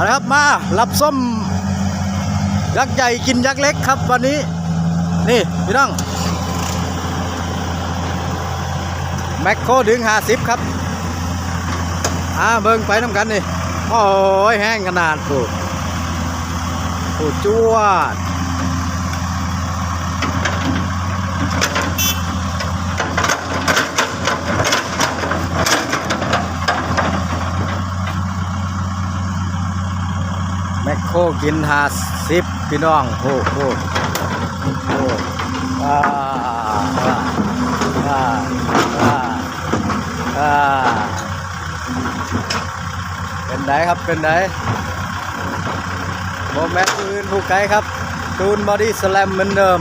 เอาละครับมารับส้ม ยักษ์ใหญ่กินยักษ์เล็กครับวันนี้ นี่พี่น้อง แมคโครถึงห้าสิบครับอ่าเบิ่งไปน้ำกันนี่ โอ้ยแห้งขนาดปูปูจวด แมคโครกินหาสิบพี่น้องโอ้โหโอ้อ่าอ่าอ่าอ่าอ่าเป็นไดครับเป็นไดโมแมนอื่นผู้ไกลครับตูนบอดี้สแลมเหมือนเดิม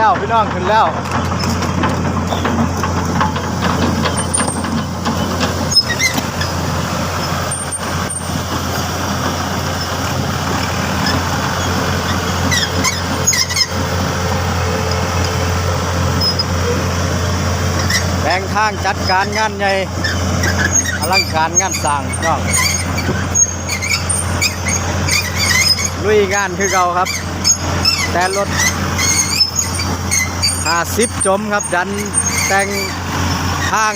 แล้วพี่น้องขึ้นแล้วแบ่งทางจัดการงานใหญ่อลังการงานสร้างพี่น้องลุยงานคือเก่าครับ แต่รถ ห้าสิบจมครับดันแต่งข้าง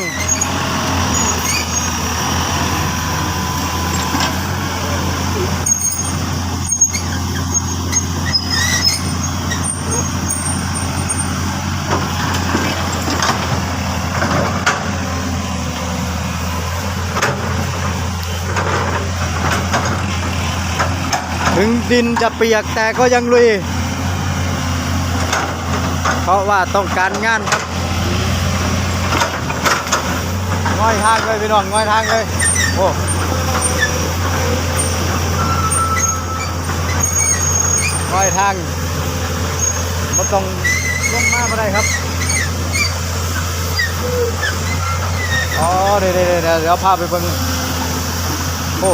ถึงดินจะเปียกแต่ก็ยังลุย เพราะว่าต้องการงานครับง่อยทางเลยพี่น้องง่อยทางเลยโอ้ง่อยทางม่ต้องลงมาไม่ได้ครับอ๋อเดี๋ยวเดี๋ยวเดี๋ยวเดี๋ยวพาไปเบิ่งโอ้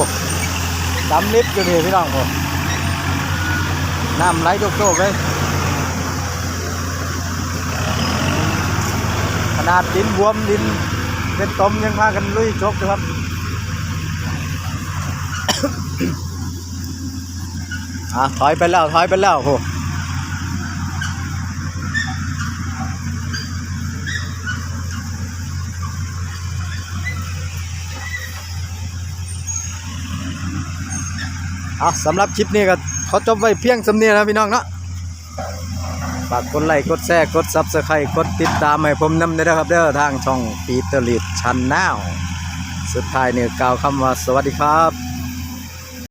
ดำลิฟต์อยู่นี่พี่น้องโอ้น้ำไหลโจกๆเลย นาดดินบวมดินเป็นตมยังพากันลุยจกอยู่ครับอะถอยไปแล้วถอยไปแล้วโหอะสำหรับคลิปนี้ก็ขอจบไว้เพียงสำเนียงนะพี่น้องเนาะ ฝากกดไลค์กดแชร์กดซับสไครต์กดติดตามให้ผมนำด้วยนะครับเด้อทางช่องปีเตอร์ลิดชันแนลสุดท้ายเนี่ยกล่าวคำว่าสวัสดีครับ